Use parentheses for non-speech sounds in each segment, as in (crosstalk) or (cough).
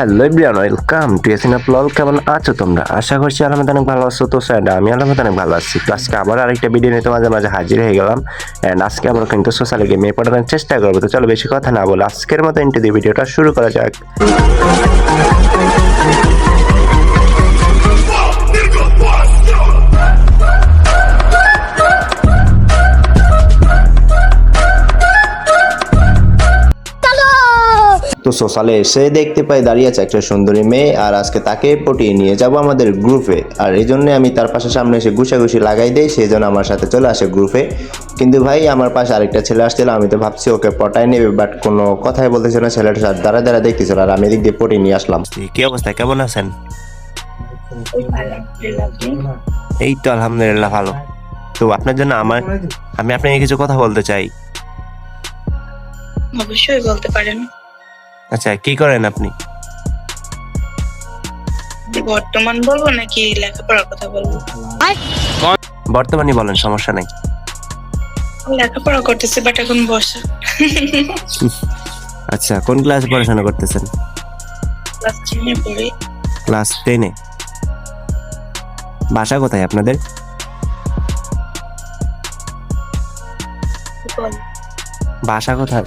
Hello everyone, welcome to এসিন কেমন আছো তোমরা? আশা করছি আলহামদ অনেক ভালো আছো। তো স্যার, আমি আলহামদ অনেক ভালো আছি। তো আজকে আবার আরেকটা ভিডিও নিয়ে তোমাদের মাঝে হাজির হয়ে গেলাম। অ্যান্ড আজকে আমরা কিন্তু সোশ্যাল গেমে পড়ানোর চেষ্টা করব। তো চলো বেশি কথা না বলে আজকের মতো ইন্টারভিউ ভিডিওটা শুরু করা যাক। তো সোশ্যালে এসে দেখতে পাই দাঁড়িয়ে আছে একটা সুন্দরী মেয়ে আর আজকে তাকে পটিয়ে নিয়ে যাব আমাদের গ্রুপে আর এই জন্য আমি তার পাশে সামনে এসে ঘুষাঘুষি লাগাই দেই সেই জন্য আমার সাথে চলে আসে গ্রুপে কিন্তু ভাই আমার পাশে আরেকটা ছেলে আসছিল আমি তো ভাবছি ওকে পটায় নেবে বাট কোনো কথাই বলতেছিল না ছেলেটার সাথে দাঁড়া দাঁড়া দেখতেছিল আর আমি এদিক দিয়ে পটিয়ে নিয়ে আসলাম। কি অবস্থা? কেমন আছেন? এই তো আলহামদুলিল্লাহ ভালো। তো আপনার জন্য আমার আমি আপনাকে কিছু কথা বলতে চাই। অবশ্যই বলতে পারেন। আচ্ছা কি করেন আপনি? বর্তমান বলব নাকি লেখাপড়ার কথা বলব? বর্তমানে বলেন সমস্যা নাই। লেখাপড়া করতেছি বাট এখন বসা। আচ্ছা কোন ক্লাসে পড়াশোনা করতেছেন? ক্লাস টেনে পড়ি। ক্লাস টেনে বাসা কোথায় আপনাদের? বাসা কোথায়?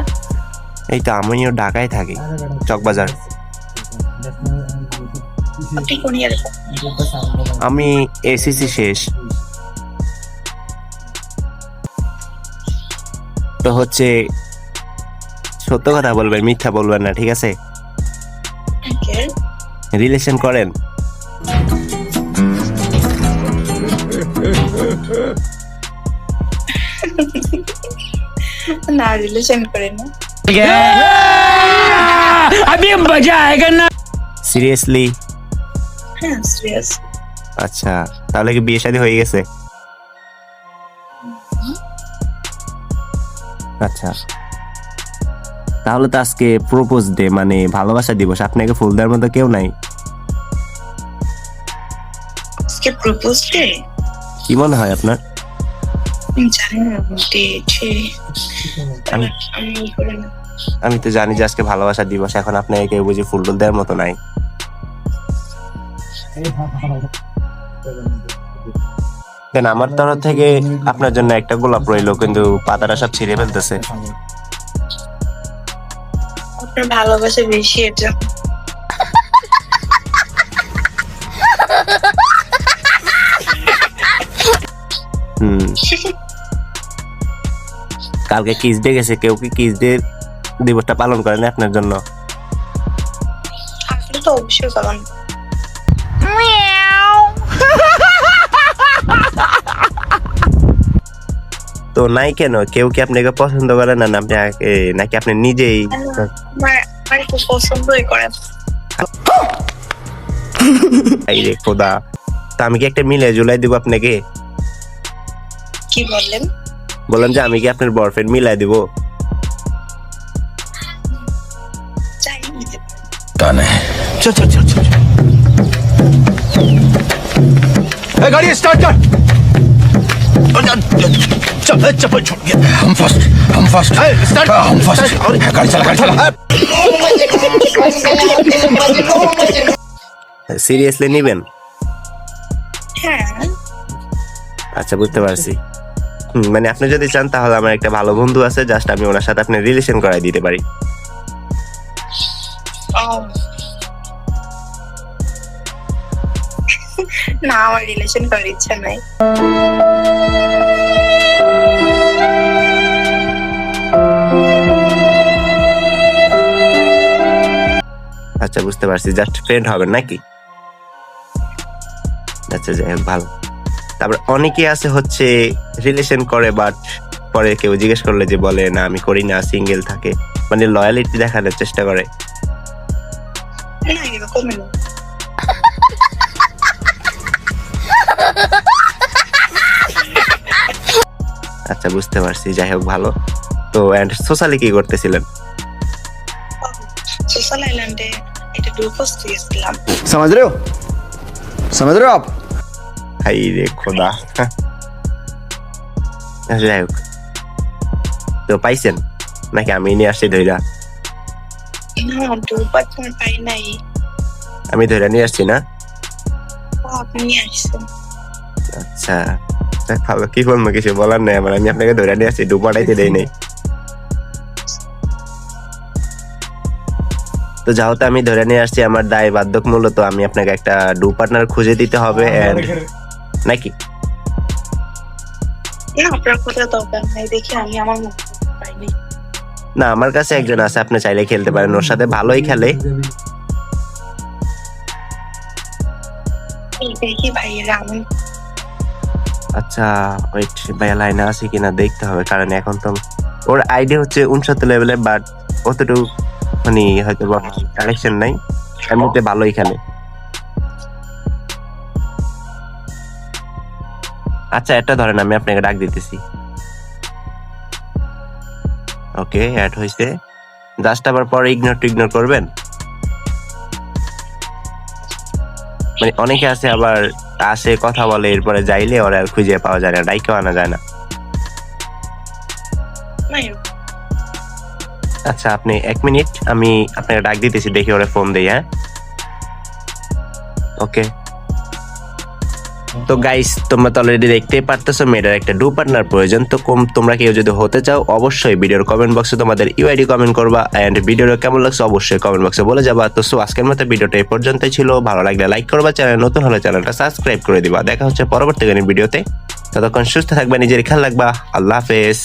আচ্ছা। এই তো আমিও ঢাকায় থাকি চকবাজার। আমি এসিসি শেষ। তো হচ্ছে সত্য কথা বলবেন মিথ্যা বলবেন না ঠিক আছে? রিলেশন করেন। (laughs) না রিলেশন করে না अभी मजा आएगा ना সিরিয়াসলি হ্যাঁ সিরিয়াস আচ্ছা তাহলে কি বিয়ে শাদী হয়ে গেছে আচ্ছা তাহলে তো আজকে প্রপোজ ডে মানে ভালোবাসা দিবস আপনাকে ফুল দেওয়ার মতো কেউ নাই আজকে প্রপোজ ডে কি মনে হয় আপনার জানি না আমি- তো জানি যে আজকে ভালোবাসা দিবস এখন আপনাকে কেউ বুঝি ফুল টুল দেওয়ার মতো নাই। দেন আমার তরফ থেকে আপনার জন্য একটা গোলাপ রইল কিন্তু পাতাটা সব ছিঁড়ে ফেলতেছে। আপনার ভালোবাসা বেশি এটা। হুম। (laughs) কালকে কিস ডে গেছে কেউ কি কিস ডে দিবসটা পালন করেন আপনার জন্য? তো অবশ্যই পালন। তো নাই কেন? কেউ কি আপনাকে পছন্দ করে না আপনি নাকি আপনি নিজেই? পছন্দই করে। এই খোদা। তো আমি কি একটা মিলে জুলাই দিব আপনাকে? কি বললেন? বললাম যে আমি কি আপনার বয়ফ্রেন্ড মিলাই দিব চাই নিতে পারেন चल चल चल चल ए, गाड़ी स्टार्ट कर चल चप्पल छूट गया हम फर्स्ट हम फर्स्ट स्टार्ट हम फर्स्ट गाड़ी चला गाड़ी चला সিরিয়াসলি নিবেন হ্যাঁ আচ্ছা বুঝতে পারছি হুম, মানে আপনি যদি চান তাহলে আমার একটা ভালো বন্ধু আছে জাস্ট আমি ওনার সাথে আপনি রিলেশন করাই দিতে পারি। (laughs) না আমার রিলেশন করার ইচ্ছা নাই। আচ্ছা বুঝতে পারছি জাস্ট ফ্রেন্ড হবেন নাকি? আচ্ছা যাই হোক ভালো। তারপর অনেকে আছে হচ্ছে রিলেশন করে বাট পরে কেউ জিজ্ঞেস করলে যে বলে না আমি করি না সিঙ্গেল থাকে। মানে লয়ালিটি দেখানোর চেষ্টা করে। আচ্ছা বুঝতে পারছি যাই হোক ভালো। তো এন্ড সোশ্যালি কি করতেছিলেন? সোশ্যাল আইল্যান্ডে একটা গ্রুপ হোস্ট করেছিলাম সমাজ রে সমাজ হাই রে খোদা যাই হোক। তো পাইছেন? নাকি আমি নিয়ে আসছি ধৈরা না দুবার তোমার পাই নাই। আমি ধরে নিয়ে আসছি না? ও আপনি নিয়ে আসছেন। আচ্ছা। ভালো কি বলব কিছু বলার নাই আমার। আমি আপনাকে ধরে নিয়ে আসছি ডুবাটাইতে দেই নাই। তো যেহেতু আমি ধরে নিয়ে আসছি। আমার দায় বাধ্যক মূলত আমি আপনাকে একটা ডু পার্টনার খুঁজে দিতে হবে and নাকি? না আপনার কথা দরকার নাই দেখি আমি আমার মতো পাইনি। না আমার কাছে একজন আছে আপনি চাইলে খেলতে পারেন ওর সাথে ভালোই খেলে। দেখি ভাইয়েরা আমি আচ্ছা ওয়েট ভাইয়া লাইনে আছে কিনা দেখতে হবে কারণ এখন তো ওর আইডিয়া হচ্ছে উনসত্তর লেভেলে বাট অতটুকু মানে হয়তো কালেকশন নাই। এমনিতে ভালোই খেলে। আচ্ছা এটা ধরেন আমি আপনাকে ডাক দিতেছি। ওকে অ্যাড হয়েছে জাস্ট আবার পরে ইগনোর টিগনোর করবেন? মানে অনেকে আছে আবার আসে কথা বলে এরপরে যাইলে ওরা আর খুঁজে পাওয়া যায় না ডাইকেও আনা যায় না। না আচ্ছা আপনি এক মিনিট আমি আপনাকে ডাক দিতেছি দেখি ওরা ফোন দেই হ্যাঁ? ওকে। তো গাইস তোমরা তো অলরেডি দেখতেই পারতেছো, মেয়েটার একটা ডু পার্টনার প্রয়োজন। তো কম তোমরা কেউ যদি হতে চাও, অবশ্যই ভিডিওর কমেন্ট বক্সে তোমাদের ইউআইডি কমেন্ট করবা অ্যান্ড ভিডিওর কেমন লাগছে অবশ্যই কমেন্ট বক্সে বলে যাবা। তো সো আজকের মতো ভিডিওটা এই পর্যন্তই ছিল। ভালো লাগলে লাইক করবা চ্যানেল নতুন হলে চ্যানেলটা সাবস্ক্রাইব করে দিবা। দেখা হচ্ছে পরবর্তী কোনো ভিডিওতে ততক্ষণ সুস্থ থাকবে, নিজের খেয়াল রাখবা। আল্লাহ হাফেজ।